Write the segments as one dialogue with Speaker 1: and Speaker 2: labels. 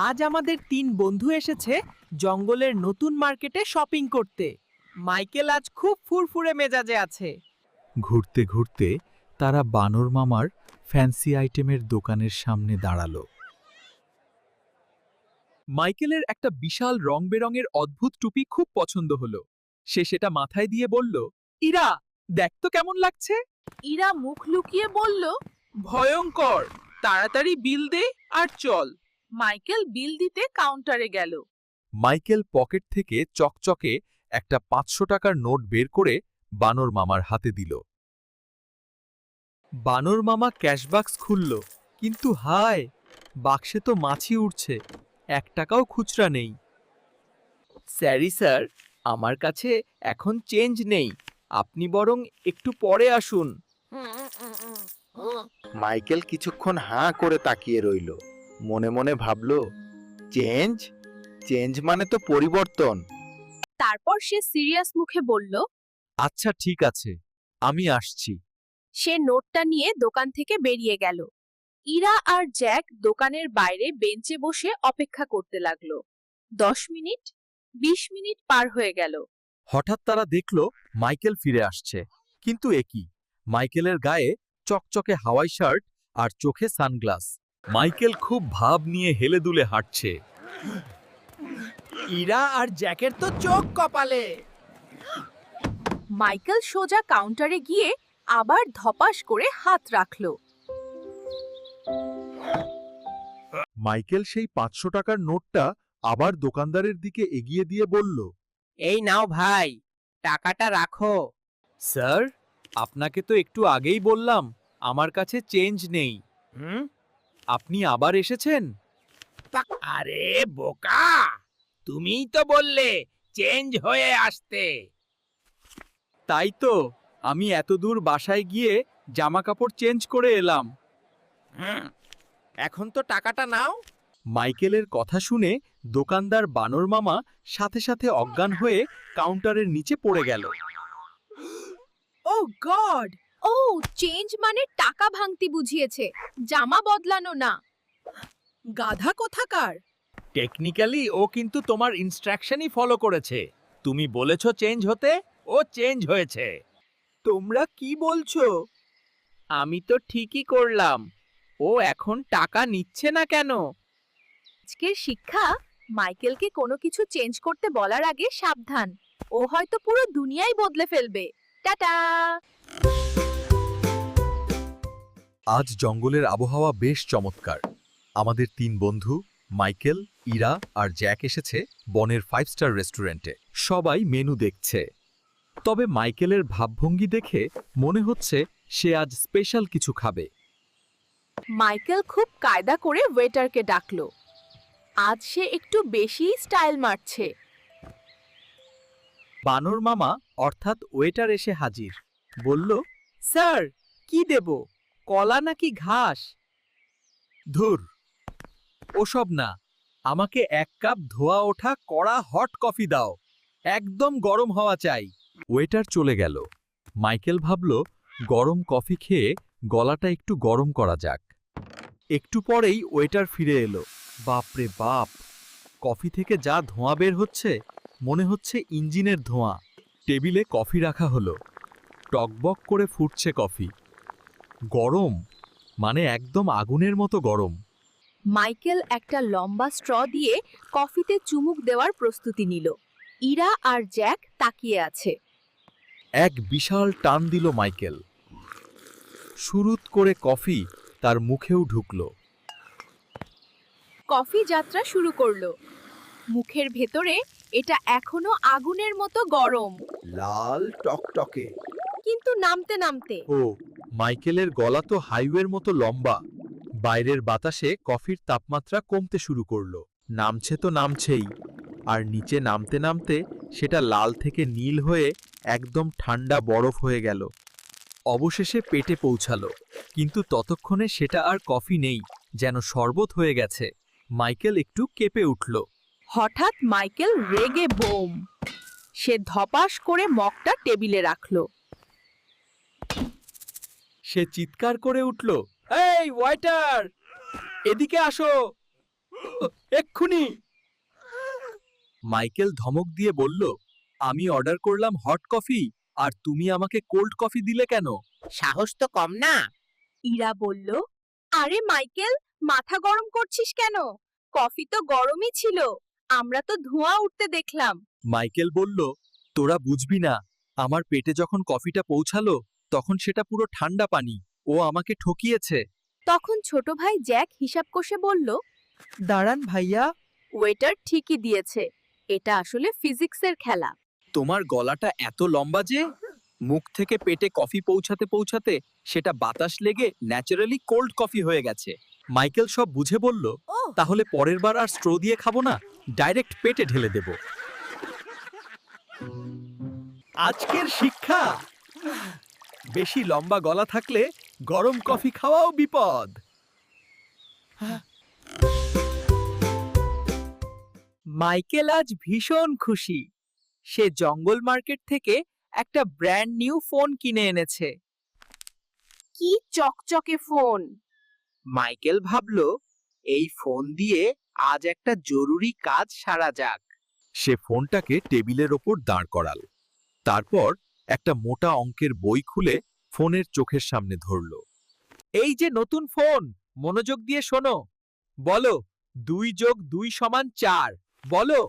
Speaker 1: আজ আমাদের তিন বন্ধু এসেছে জঙ্গলের নতুন মার্কেটে শপিং করতে। মাইকেল আজ খুব ফুরফুরে মেজাজে আছে।
Speaker 2: ঘুরতে ঘুরতে তারা বানর মামার ফ্যান্সি আইটেমের দোকানের সামনে দাঁড়াল। মাইকেলের একটা বিশাল রং বেরঙের অদ্ভুত টুপি খুব পছন্দ হলো। সে সেটা মাথায় দিয়ে বলল ইরা দেখ তো কেমন লাগছে।
Speaker 3: ইরা মুখ লুকিয়ে বলল
Speaker 1: ভয়ঙ্কর তাড়াতাড়ি বিল দে আর চল।
Speaker 3: মাইকেল বিল দিতে কাউন্টারে গেল।
Speaker 2: মাইকেল পকেট থেকে চকচকে একটা পাঁচশো টাকার নোট বের করে বানর মামার হাতে দিল। বানর মামা ক্যাশবাক্স খুলল কিন্তু হায় বাক্সে তো মাছি উঠছে এক টাকাও খুচরা নেই।
Speaker 1: স্যারি স্যার আমার কাছে এখন চেঞ্জ নেই আপনি বরং একটু পরে আসুন।
Speaker 4: মাইকেল কিছুক্ষণ হাঁ করে তাকিয়ে রইল। মনে মনে ভাবল চেঞ্জ? চেঞ্জ মানে তো পরিবর্তন।
Speaker 3: তারপর সে সিরিয়াস মুখে বলল
Speaker 2: আচ্ছা ঠিক আছে আমি আসছি।
Speaker 3: সে নোটটা নিয়ে দোকান থেকে বেরিয়ে গেল। ইরা আর জ্যাক দোকানের বাইরে বেঞ্চে বসে অপেক্ষা করতে লাগল। দশ মিনিট বিশ মিনিট পার হয়ে গেল।
Speaker 2: হঠাৎ তারা দেখল মাইকেল ফিরে আসছে। কিন্তু একই মাইকেলের গায়ে চকচকে হাওয়াই শার্ট আর চোখে সানগ্লাস। মাইকেল খুব ভাব নিয়ে হেলে দুলে হাঁটছে।
Speaker 1: ইরা আর জ্যাকের তো চোখ কপালে।
Speaker 3: মাইকেল সোজা কাউন্টারে গিয়ে আবার ধপাস করে হাত রাখল।
Speaker 2: মাইকেল সেই পাঁচশো টাকার নোটটা আবার দোকানদারের দিকে এগিয়ে দিয়ে বলল
Speaker 1: এই নাও ভাই টাকাটা রাখো।
Speaker 2: স্যার আপনাকে তো একটু আগেই বললাম আমার কাছে চেঞ্জ নেই।
Speaker 1: হুম?
Speaker 2: আপনি আবার এসেছেন?
Speaker 1: আরে বোকা! তুমিই তো বললে চেঞ্জ হয়ে আসতে।
Speaker 2: তাই তো আমি এত দূর বাসায় গিয়ে জামা কাপড় চেঞ্জ করে এলাম।
Speaker 1: এখন তো টাকাটা নাও।
Speaker 2: মাইকেলের কথা শুনে দোকানদার বানর মামা সাথে সাথে অজ্ঞান হয়ে কাউন্টারের নিচে পড়ে গেল।
Speaker 3: ও গড! ও চেঞ্জ মানে টাকা ভাঙতি বুঝিয়েছে। জামা বদলানো না। গাধা কোথাকার?
Speaker 1: টেকনিক্যালি ও কিন্তু তোমার ইনস্ট্রাকশনই ফলো করেছে। তুমি বলেছ চেঞ্জ হতে ও চেঞ্জ হয়েছে। তোমরা কি বলছো? আমি তো ঠিকই করলাম। ও এখন টাকা নিচ্ছে না কেন?
Speaker 3: আজকের শিক্ষা মাইকেলকে কোনো কিছু চেঞ্জ করতে বলার আগে সাবধান। ও হয়তো পুরো দুনিয়াই বদলে ফেলবে। টাটা!
Speaker 2: আজ জঙ্গলের আবহাওয়া বেশ চমৎকার। আমাদের তিন বন্ধু মাইকেল ইরা আর জ্যাক এসেছে বনের ফাইভ স্টার রেস্টুরেন্টে। সবাই মেনু দেখছে। তবে মাইকেলের ভাবভঙ্গি দেখে মনে হচ্ছে সে আজ স্পেশাল কিছু খাবে।
Speaker 3: মাইকেল খুব কায়দা করে ওয়েটারকে ডাকলো। আজ সে একটু বেশি স্টাইল মারছে।
Speaker 2: বানর মামা অর্থাৎ ওয়েটার এসে হাজির। বলল
Speaker 1: স্যার কি দেব? কলা নাকি ঘাস?
Speaker 2: ধুর। ওসব না, আমাকে এক কাপ ধোয়া ওঠা কড়া হট কফি দাও। একদম গরম হওয়া চাই। ওয়েটার চলে গেল। মাইকেল ভাবল, গরম কফি খেয়ে গলাটা একটু গরম করা যাক। একটু পরেই ওয়েটার ফিরে এলো। বাপরে বাপ! কফি থেকে যা ধোঁয়া বের হচ্ছে, মনে হচ্ছে ইঞ্জিনের ধোঁয়া। টেবিলে কফি রাখা হলো। টকবক করে ফুটছে কফি। গরম? মানে একদম আগুনের মতো গরম।
Speaker 3: মাইকেল একটা লম্বা স্ট্র দিয়ে কফিতে চুমুক দেওয়ার প্রস্তুতি নিল। ইরা আর জ্যাক তাকিয়ে আছে।
Speaker 2: এক বিশাল টান দিল মাইকেল। শুরুত করে কফি তার মুখেও ঢুকল।
Speaker 3: কফি যাত্রা শুরু করল। মুখের ভেতরে এটা এখনও আগুনের মতো গরম।
Speaker 4: লাল টকটকে।
Speaker 3: কিন্তু নামতে নামতে।
Speaker 2: ও মাইকেলের গলা তো হাইওয়ের মতো লম্বা। বাইরের বাতাসে কফির তাপমাত্রা কমতে শুরু করল। নামছে তো নামছেই। আর নিচে নামতে নামতে সেটা লাল থেকে নীল হয়ে একদম ঠান্ডা বরফ হয়ে গেল। অবশেষে পেটে পৌঁছালো। কিন্তু ততক্ষণে সেটা আর কফি নেই যেন শরবত হয়ে গেছে। মাইকেল একটু কেঁপে উঠল।
Speaker 3: হঠাৎ মাইকেল রেগে বোম। সে ধপাস করে মগটা টেবিলে রাখল।
Speaker 2: সে চিৎকার করে উঠল এই ওয়াইটার! এদিকে আসো! এক্ষুনি! মাইকেল ধমক দিয়ে বলল আমি অর্ডার করলাম হট কফি আর তুমি আমাকে কোল্ড কফি দিলে কেন?
Speaker 1: সাহস তো কম না।
Speaker 3: ইরা বলল আরে মাইকেল মাথা গরম করছিস কেন? কফি তো গরমই ছিল আমরা তো ধোঁয়া উঠতে দেখলাম।
Speaker 2: মাইকেল বলল তোরা বুঝবি না আমার পেটে যখন কফিটা পৌঁছালো তখন সেটা পুরো ঠান্ডা পানি। ও আমাকে ঠকিয়েছে।
Speaker 3: তখন ছোট ভাই জ্যাক হিসাব কষে বলল
Speaker 2: দাঁড়ান ভাইয়া।
Speaker 3: ওয়েটার ঠিকই দিয়েছে। এটা আসলে ফিজিক্সের খেলা।
Speaker 2: তোমার গলাটা এত লম্বা যে মুখ থেকে পেটে কফি পৌঁছাতে পৌঁছাতে সেটা বাতাস লেগে ন্যাচারালি কোল্ড কফি হয়ে গেছে। মাইকেল সব বুঝে বলল তাহলে পরের বার আর স্ট্রো দিয়ে খাব না ডাইরেক্ট পেটে ঢেলে দেব। আজকের শিক্ষা। বেশি লম্বা গলা থাকলে গরম কফি খাওয়াও বিপদ। মাইকেল আজ ভীষণ খুশি। সে জঙ্গল মার্কেট থেকে একটা ব্র্যান্ড নিউ ফোন কিনে এনেছে।
Speaker 3: কি চকচকে ফোন
Speaker 1: মাইকেল ভাবল এই ফোন দিয়ে আজ একটা জরুরি কাজ সারা যাক।
Speaker 2: সে ফোনটাকে টেবিলের ওপর দাঁড় করাল। তারপর একটা মোটা অঙ্কের বই খুলে ফোনের চোখের সামনে ধরল। এই যে নতুন ফোন, মনোযোগ দিয়ে শোনো। বলো, দুই যোগ দুই সমান চার, বলো।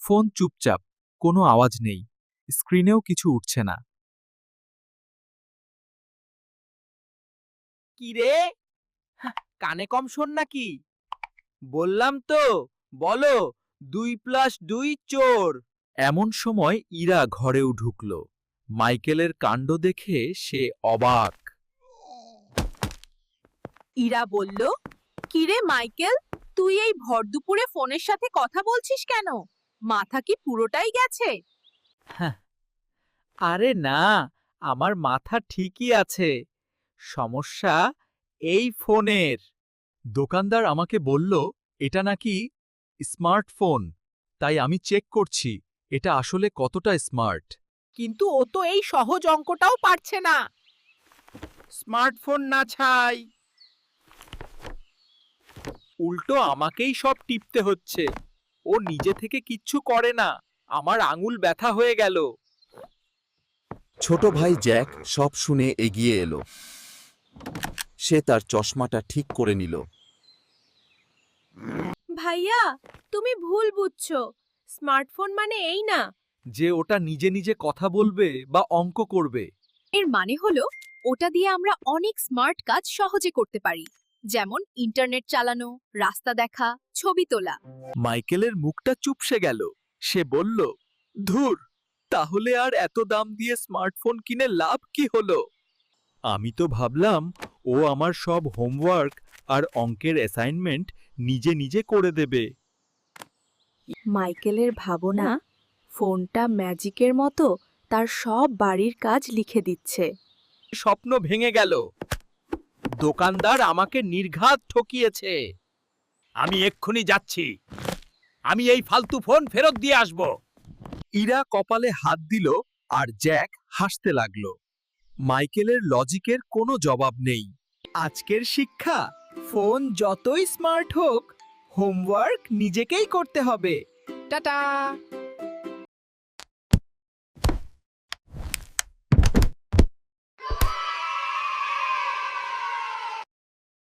Speaker 2: ফোন চুপচাপ, কোনো আওয়াজ নেই, স্ক্রিনেও কিছু উঠছে না।
Speaker 1: কি রে? কানে কম শোন নাকি? বললাম তো, বলো, দুই প্লাস দুই চোর।
Speaker 2: এমন সময় ইরা ঘরেও ঢুকল। মাইকেলের কাণ্ড দেখে সে অবাক।
Speaker 3: ইরা বলল কিরে মাইকেল তুই এই ভর দুপুরে ফোনের সাথে কথা বলছিস কেন? মাথা কি পুরোটাই গেছে?
Speaker 1: আরে না আমার মাথা ঠিকই আছে। সমস্যা এই ফোনের।
Speaker 2: দোকানদার আমাকে বলল এটা নাকি স্মার্টফোন তাই আমি চেক করছি। এটা আসলে কতটা স্মার্ট?
Speaker 1: কিন্তু ও তো এই সহজ অঙ্কটাও পারছে না। স্মার্টফোন না ছাই। উল্টো আমাকেই সব টিপতে হচ্ছে। ও নিজে থেকে কিচ্ছু করে না। আমার আঙুল ব্যথা হয়ে গেল।
Speaker 5: ছোট ভাই জ্যাক সব শুনে এগিয়ে এলো। সে তার চশমাটা ঠিক করে নিল।
Speaker 3: ভাইয়া তুমি ভুল বুঝছ। স্মার্টফোন মানে এই না?
Speaker 2: যে ওটা নিজে নিজে কথা বলবে বা অঙ্ক করবে।
Speaker 3: এর মানে হলো ওটা দিয়ে আমরা অনেক স্মার্ট কাজ সহজে করতে পারি। যেমন ইন্টারনেট চালানো রাস্তা দেখা ছবি তোলা।
Speaker 2: মাইকেলের মুখটা চুপসে গেল। সে বলল ধুর তাহলে আর এত দাম দিয়ে স্মার্টফোন কিনে লাভ কি হলো? আমি তো ভাবলাম ও আমার সব হোমওয়ার্ক আর অঙ্কের অ্যাসাইনমেন্ট নিজে নিজে করে দেবে।
Speaker 3: মাইকেলের ভাবনা ফোনটা ম্যাজিকের মতো তার সব বাড়ির কাজ লিখে দিচ্ছে।
Speaker 1: স্বপ্ন ভেঙে গেল। দোকানদার আমাকে নির্ঘাত ঠকিয়েছে। আমি এক্ষুনি যাচ্ছি। আমি এই ফালতু ফোন ফেরত দিয়ে আসব।
Speaker 2: ইরা কপালে হাত দিল আর জ্যাক হাসতে লাগল। মাইকেলের লজিকের কোনো জবাব নেই।
Speaker 1: আজকের শিক্ষা ফোন যতই স্মার্ট হোক হোমওয়ার্ক নিজেকেই করতে হবে। টাটা!